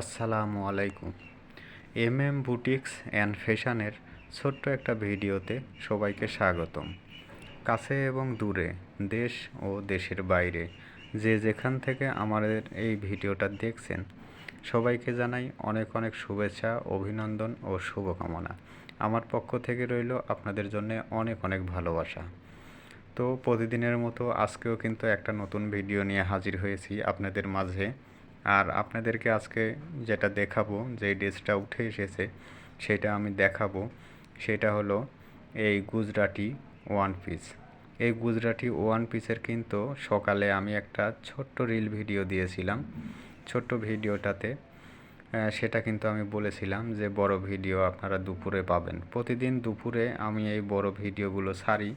আসসালামু আলাইকুম। M M boutiques and ফ্যাশনের ছোট্ট একটা ভিডিওতে সবাইকে স্বাগতম। কাছে এবং দূরে, দেশ ও দেশের বাইরে, যে যেখান থেকে আমাদের এই ভিডিওটা দেখছেন, সবাইকে জানাই অনেক অনেক শুভেচ্ছা, অভিনন্দন ও শুভকামনা। আমার পক্ষ থেকে রইল আপনাদের জন্য অনেক অনেক ভালোবাসা। তো প্রতিদিনের মতো আজকেও কিন্তু একটা নতুন ভিডিও নিয়ে হাজির হয়েছি আপনাদের মাঝে। আর আপনাদেরকে আজকে যেটা দেখাবো, যে ড্রেসটা উঠে এসেছে, সেটা আমি দেখাবো। সেটা হলো এই গুজরাটি ওয়ান পিস। এই গুজরাটি ওয়ান পিসের কিন্তু সকালে আমি একটা ছোট্ট রিল ভিডিও দিয়েছিলাম। ছোট্ট ভিডিওটাতে সেটা কিন্তু আমি বলেছিলাম যে বড় ভিডিও আপনারা দুপুরে পাবেন। প্রতিদিন দুপুরে আমি এই বড় ভিডিওগুলো ছাড়ি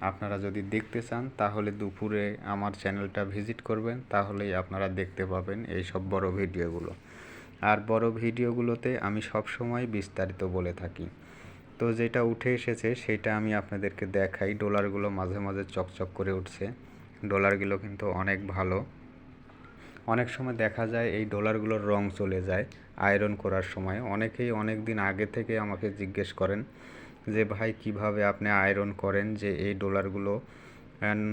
আপনারা যদি দেখতে চান, তাহলে দুপুরে আমার চ্যানেলটা ভিজিট করবেন, তাহলেই আপনারা দেখতে পাবেন এই সব বড় ভিডিওগুলো। আর বড় ভিডিওগুলোতে আমি সব সময় বিস্তারিত বলে থাকি। তো যেটা উঠে এসেছে, সেটা আমি আপনাদেরকে দেখাই। ডলারগুলো মাঝে মাঝে চকচক করে উঠছে। ডলারগুলো কিন্তু অনেক ভালো। অনেক সময় দেখা যায় এই ডলারগুলোর রং চলে যায় আয়রন করার সময়। অনেকেই অনেক দিন আগে থেকে আমাকে জিজ্ঞেস করেন যে ভাই কীভাবে আপনি আয়রন করেন যে এই ডলারগুলো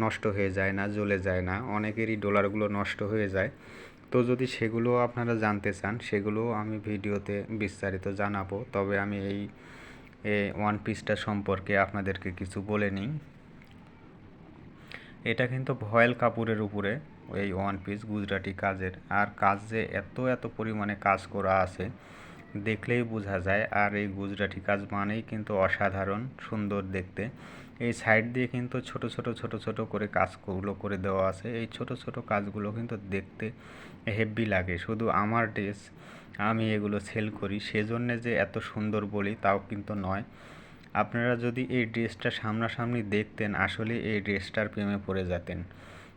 নষ্ট হয়ে যায় না, জ্বলে যায় না, অনেকেরই ডলারগুলো নষ্ট হয়ে যায়। তো যদি সেগুলো আপনারা জানতে চান, সেগুলো আমি ভিডিওতে বিস্তারিত জানাব। তবে আমি এই ওয়ান পিসটা সম্পর্কে আপনাদেরকে কিছু বলে নিই। এটা কিন্তু ভয়েল কাপড়ের উপরে এই ওয়ান পিস গুজরাটি কাজের। আর কাজ যে এত এত পরিমাণে কাজ করা আছে দেখলেই বোঝা যায়। আর এই গুজরাটি কাজ মানেই কিন্তু অসাধারণ, সুন্দর দেখতে। এই সাইড দিয়ে কিন্তু ছোট ছোট ছোট ছোট করে কাজগুলো করে দেওয়া আছে। এই ছোট ছোট কাজগুলো কিন্তু দেখতে হেভি লাগে। শুধু আমার ড্রেস আমি এগুলো সেল করি, সেজন্য যে এত সুন্দর বলি তাও কিন্তু নয়। আপনারা যদি এই ড্রেসটা সামনাসামনি দেখতেন, আসলে এই ড্রেসটার প্রেমে পড়ে যেতেন।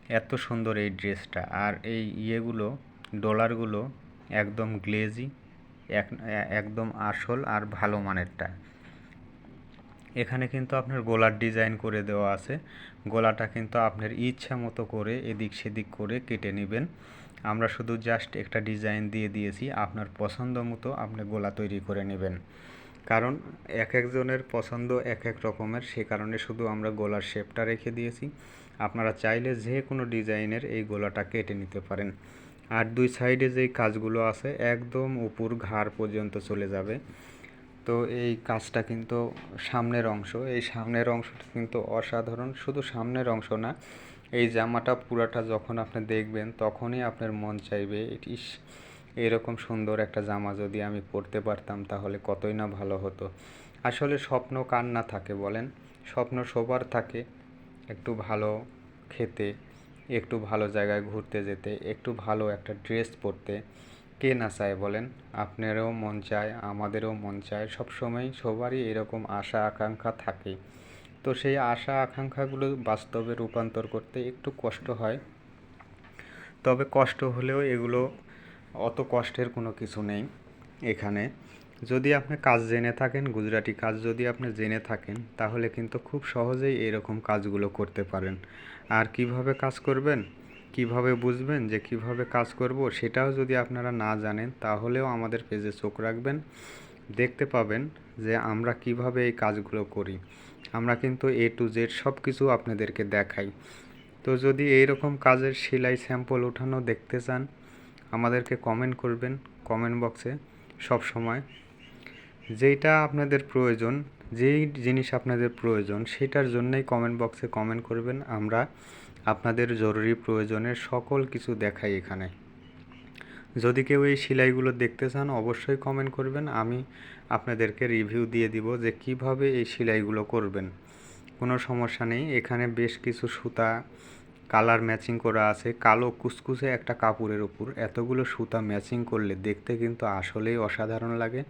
এত সুন্দর এই ড্রেসটা আর এই ইয়েগুলো ডলারগুলো একদম গ্লেজি একদম আসল আর ভালো মানেরটা। এখানে কিন্তু আপনার গলার ডিজাইন করে দেওয়া আছে। গলাটা কিন্তু আপনার ইচ্ছা মতো করে এদিক সেদিক করে কেটে নেবেন। আমরা শুধু জাস্ট একটা ডিজাইন দিয়ে দিয়েছি। আপনার পছন্দ মতো আপনি গলা তৈরি করে নেবেন। কারণ এক একজনের পছন্দ এক এক রকমের, সে কারণে শুধু আমরা গলার শেপটা রেখে দিয়েছি। আপনারা চাইলে যে কোনো ডিজাইনের এই গলাটা কেটে নিতে পারেন। আর দুই সাইডে যেই কাজগুলো আছে, একদম উপর ঘাড় পর্যন্ত চলে যাবে। তো এই কাজটা কিন্তু সামনের অংশ। এই সামনের অংশটা কিন্তু অসাধারণ। শুধু সামনের অংশ না, এই জামাটা পুরাটা যখন আপনি দেখবেন, তখনই আপনার মন চাইবে, ইস, এরকম সুন্দর একটা জামা যদি আমি পরতে পারতাম, তাহলে কতই না ভালো হতো। আসলে স্বপ্ন কার না থাকে বলেন? স্বপ্ন সবার থাকে। একটু ভালো খেতে একটু ভালো জায়গায় ঘুরতে যেতে, একটু ভালো একটা ড্রেস পরতে। কে না চায় বলেন? আপনারও মন চায়, আমাদেরও মন চায়। সবসময় সবারই এরকম আশা, আকাঙ্ক্ষা থাকে। তো সেই আশা, আকাঙ্ক্ষাগুলো বাস্তবে রূপান্তর করতে একটু কষ্ট হয়। তবে কষ্ট হলেও এগুলো অত কষ্টের কোনো কিছু নেই এখানে। যদি আপনি কাজ জেনে থাকেন, গুজরাটি কাজ যদি আপনি জেনে থাকেন, তাহলে কিন্তু খুব সহজেই এরকম কাজগুলো করতে পারেন। আর কীভাবে কাজ করবেন? কীভাবে বুঝবেন যে কীভাবে কাজ করব? সেটাও যদি আপনারা না জানেন, তাহলেও আমাদের পেজে চোখ রাখবেন। দেখতে পাবেন যে আমরা কীভাবে এই কাজগুলো করি। আমরা কিন্তু এ টু জেড সব কিছু আপনাদেরকে দেখাই। তো যদি এই রকম কাজের সেলাই, স্যাম্পল ওঠানো দেখতে চান, আমাদেরকে কমেন্ট করবেন। কমেন্ট বক্সে সব সময় যেইটা আপনাদের প্রয়োজন, যেই জিনিস আপনাদের প্রয়োজন, সেটার জন্যই কমেন্ট বক্সে কমেন্ট করবেন। আমরা আপনাদের জরুরি প্রয়োজনের সকল কিছু দেখাই এখানে। যদি কেউ এই সেলাইগুলো দেখতে চান, অবশ্যই কমেন্ট করবেন। আমি আপনাদেরকে রিভিউ দিয়ে দিব যে কীভাবে এই সেলাইগুলো করবেন। কোনো সমস্যা নেই। এখানে বেশ কিছু সুতা কালার ম্যাচিং করা আছে। কালো কুচকুচে একটা কাপড়ের উপর। এতগুলো সুতা ম্যাচিং করলে দেখতে কিন্তু আসলেই অসাধারণ লাগে।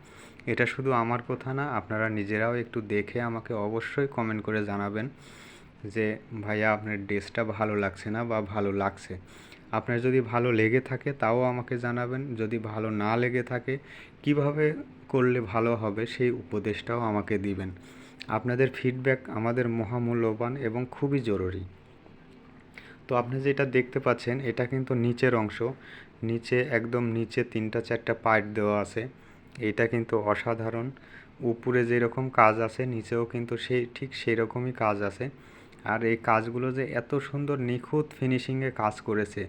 এটা শুধু আমার কথা না, আপনারা নিজেরাও একটু দেখে আমাকে অবশ্যই কমেন্ট করে জানাবেন যে, ভাইয়া, আপনার ড্রেসটা ভালো লাগছে না বা ভালো লাগছে? আপনার যদি ভালো লেগে থাকে তাও আমাকে জানাবেন। যদি ভালো না লেগে থাকে, কীভাবে করলে ভালো হবে সেই উপদেশটাও আমাকে দিবেন। আপনাদের ফিডব্যাক আমাদের মহামূল্যবান এবং খুবই জরুরি। তো আপনি যেটা দেখতে পাচ্ছেন, এটা কিন্তু নিচের অংশ। নিচে একদম নিচে তিনটা চারটা পাইপ দেওয়া আছে। এটা কিন্তু অসাধারণ। উপরে যেরকম কাজ আছে, নিচেও কিন্তু সেই, ঠিক সেই রকমই কাজ আছে। আর এই কাজগুলো যে এত সুন্দর নিখুঁত ফিনিশিংয়ে কাজ করেছে।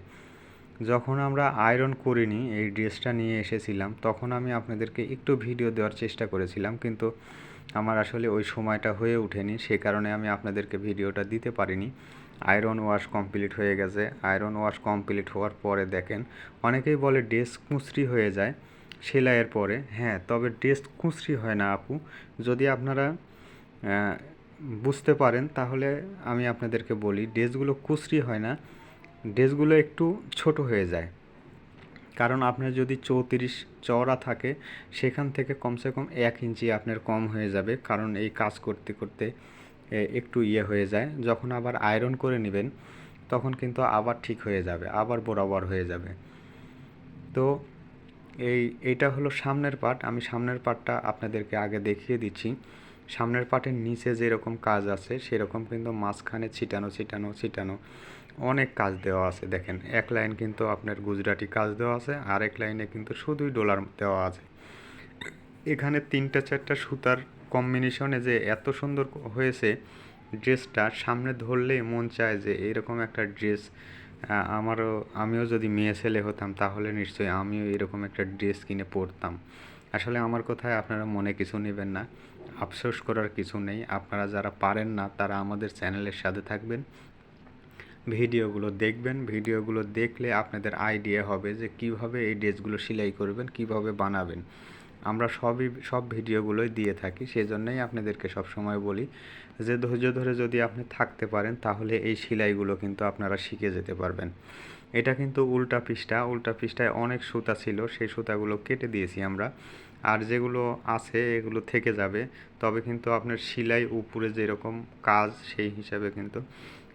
যখন আমরা আয়রন করিনি, এই ড্রেসটা নিয়ে এসেছিলাম, তখন আমি আপনাদেরকে একটু ভিডিও দেওয়ার চেষ্টা করেছিলাম, কিন্তু আমার আসলে ওই সময়টা হয়ে ওঠেনি। সে কারণে আমি আপনাদেরকে ভিডিওটা দিতে পারিনি। আয়রন ওয়াশ কমপ্লিট হয়ে গেছে। আয়রন ওয়াশ কমপ্লিট হওয়ার পরে দেখেন, অনেকেই বলে ড্রেস কুঁচড়ি হয়ে যায় সেলাইয়ের পরে। হ্যাঁ তবে ড্রেস কুঁচড়ি হয় না আপু। যদি আপনারা বুঝতে পারেন, তাহলে আমি আপনাদেরকে বলি ড্রেসগুলো কুচরি হয় না। ড্রেসগুলো একটু ছোট হয়ে যায়। কারণ আপনার যদি চৌত্রিশ চওড়া থাকে, সেখান থেকে কমসে কম এক ইঞ্চি আপনার কম হয়ে যাবে। কারণ এই কাজ করতে করতে একটু ইয়ে হয়ে যায়। যখন আবার আয়রন করে নেবেন, তখন কিন্তু আবার ঠিক হয়ে যাবে, আবার বরাবর হয়ে যাবে। তো এই এইটা হলো সামনের পার্ট আমি সামনের পার্টটা আপনাদেরকে আগে দেখিয়ে দিচ্ছি। সামনের পার্টের নিচে যেরকম কাজ আছে, সেরকম কিন্তু মাঝখানে ছিটানো ছিটানো ছিটানো অনেক কাজ দেওয়া আছে। দেখেন, এক লাইন কিন্তু আপনার গুজরাটি কাজ দেওয়া আছে আর এক লাইনে কিন্তু শুধুই ডলার দেওয়া আছে। এখানে তিনটা, চারটা সুতার কম্বিনেশনে যে এত সুন্দর হয়েছে ড্রেসটা সামনে ধরলেই মন চায় যে এরকম একটা ড্রেস আমারও, আমিও যদি মেয়ে ছেলে হতাম তাহলে নিশ্চয়ই আমিও এরকম একটা ড্রেস কিনে পরতাম। আসলে আমার কথায় আপনারা মনে কিছু নেবেন না, আফসোস করার কিছু নেই। আপনারা যারা পারেন না, তারা আমাদের চ্যানেলের সাথে থাকবেন। ভিডিওগুলো দেখবেন। ভিডিওগুলো দেখলে আপনাদের আইডিয়া হবে যে কীভাবে এই ড্রেসগুলো সেলাই করবেন, কীভাবে বানাবেন। আমরা সবই, সব ভিডিওগুলোই দিয়ে থাকি সেই জন্যই আপনাদেরকে সব সময় বলি যে ধৈর্য ধরে যদি আপনি থাকতে পারেন, তাহলে এই সেলাইগুলো কিন্তু আপনারা শিখে যেতে পারবেন। এটা কিন্তু উল্টা পৃষ্ঠা, উল্টা পৃষ্ঠায় অনেক সুতা ছিল, সেই সুতাগুলো কেটে দিয়েছি আমরা। আর যেগুলো আছে, এগুলো থেকে যাবে, তবে কিন্তু আপনার সেলাই উপরে যেরকম কাজ, সেই হিসাবে কিন্তু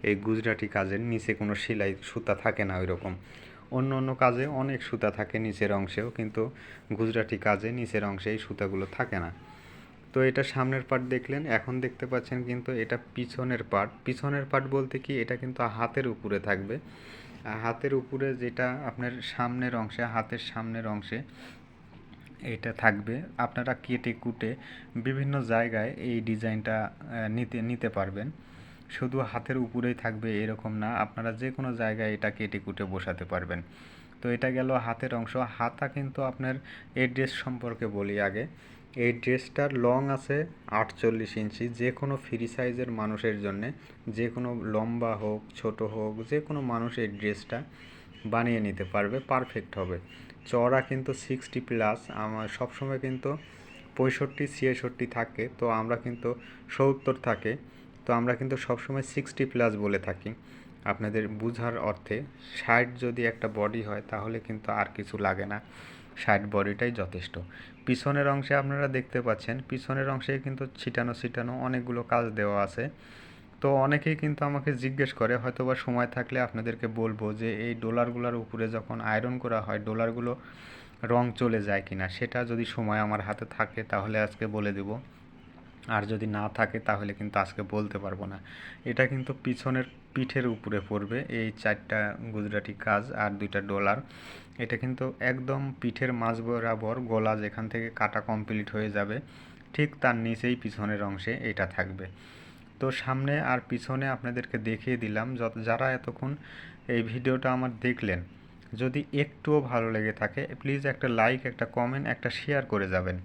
এই গুজরাটি কাজের নিচে কোনো সেলাই সুতা থাকে না ওই রকম অন্য অন্য কাজে অনেক সুতা থাকে নিচের অংশেও, কিন্তু গুজরাটি কাজে নিচের অংশে এই সুতাগুলো থাকে না। তো এটা সামনের পার্ট দেখলেন, এখন দেখতে পাচ্ছেন কিন্তু এটা পিছনের পার্ট পিছনের পার্ট বলতে কি, এটা কিন্তু হাতের উপরে থাকবে। হাতের উপরে যেটা আপনার সামনের অংশে, হাতের সামনের অংশে এটা থাকবে। আপনারা কেটে কুটে বিভিন্ন জায়গায় এই ডিজাইনটা নিতে নিতে পারবেন। শুধু হাতের উপরেই থাকবে এরকম না, আপনারা যে কোনো জায়গায় এটা কেটে কুটে বসাতে পারবেন। তো এটা গেল হাতের অংশ। হাতা কিন্তু আপনার এই ড্রেস সম্পর্কে বলি আগে। এই ড্রেসটার লং আছে আটচল্লিশ ইঞ্চি। যে কোনো ফ্রি সাইজের মানুষের জন্যে যে কোনো লম্বা হোক, ছোট হোক যে কোনো মানুষ এই ড্রেসটা বানিয়ে নিতে পারবে পারফেক্ট হবে। চড়া কিন্তু সিক্সটি প্লাস আমার সবসময় কিন্তু পঁয়ষট্টি, ছিয়াষট্টি থাকে। তো আমরা কিন্তু সত্তর থাকে। তো আমরা কিন্তু সবসময় সিক্সটি প্লাস বলে থাকি। আপনাদের বুঝার অর্থে ষাট যদি একটা বডি হয়, তাহলে কিন্তু আর কিছু লাগে না। ষাট বডিটাই যথেষ্ট। পিছনের অংশে আপনারা দেখতে পাচ্ছেন, পিছনের অংশে কিন্তু ছিটানো ছিটানো অনেকগুলো কাজ দেওয়া আছে। তো অনেকেই কিন্তু আমাকে জিজ্ঞেস করে হয়তো বা সময় থাকলে আপনাদেরকে বলব যে, এই ডলারগুলোর উপরে যখন আয়রন করা হয় ডলারগুলো রং চলে যায় কিনা, সেটা যদি সময় আমার হাতে থাকে, তাহলে আজকে বলে দেব। আর যদি না থাকে তাহলে কিন্তু আজকে বলতে পারব না। এটা কিন্তু পিছনের পিঠের উপরে পড়বে এই চারটা গুজরাটি কাজ আর দুইটা ডলার। এটা কিন্তু একদম পিঠের মাঝ বরাবর গলা যেখান থেকে কাটা কমপ্লিট হয়ে যাবে, ঠিক তার নিচেই পিছনের অংশে এটা থাকবে। তো সামনে আর পিছনে আপনাদেরকে দেখিয়ে দিলাম যত, যারা এতক্ষণ এই ভিডিওটা আমার দেখলেন, যদি একটুও ভালো লেগে থাকে প্লিজ একটা লাইক একটা কমেন্ট একটা শেয়ার করে যাবেন।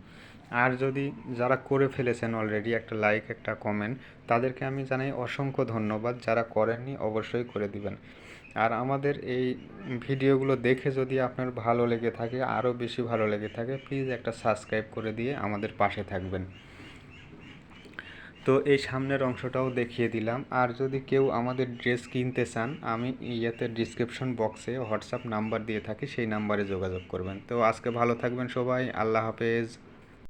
আর যদি যারা করে ফেলেছেন অলরেডি একটা লাইক একটা কমেন্ট তাদেরকে আমি জানাই অসংখ্য ধন্যবাদ। যারা করেননি, অবশ্যই করে দিবেন। আর আমাদের এই ভিডিওগুলো দেখে যদি আপনার ভালো লেগে থাকে, আরও বেশি ভালো লেগে থাকে প্লিজ একটা সাবস্ক্রাইব করে দিয়ে আমাদের পাশে থাকবেন। তো এই সামনের অংশটাও দেখিয়ে দিলাম। আর যদি কেউ আমাদের ড্রেস কিনতে চান, আমি ইয়েতে ডিসক্রিপশন বক্সে হোয়াটসঅ্যাপ নাম্বার দিয়ে থাকি, সেই নাম্বারে যোগাযোগ করবেন। তো আজকে ভালো থাকবেন সবাই, আল্লাহ হাফেজ।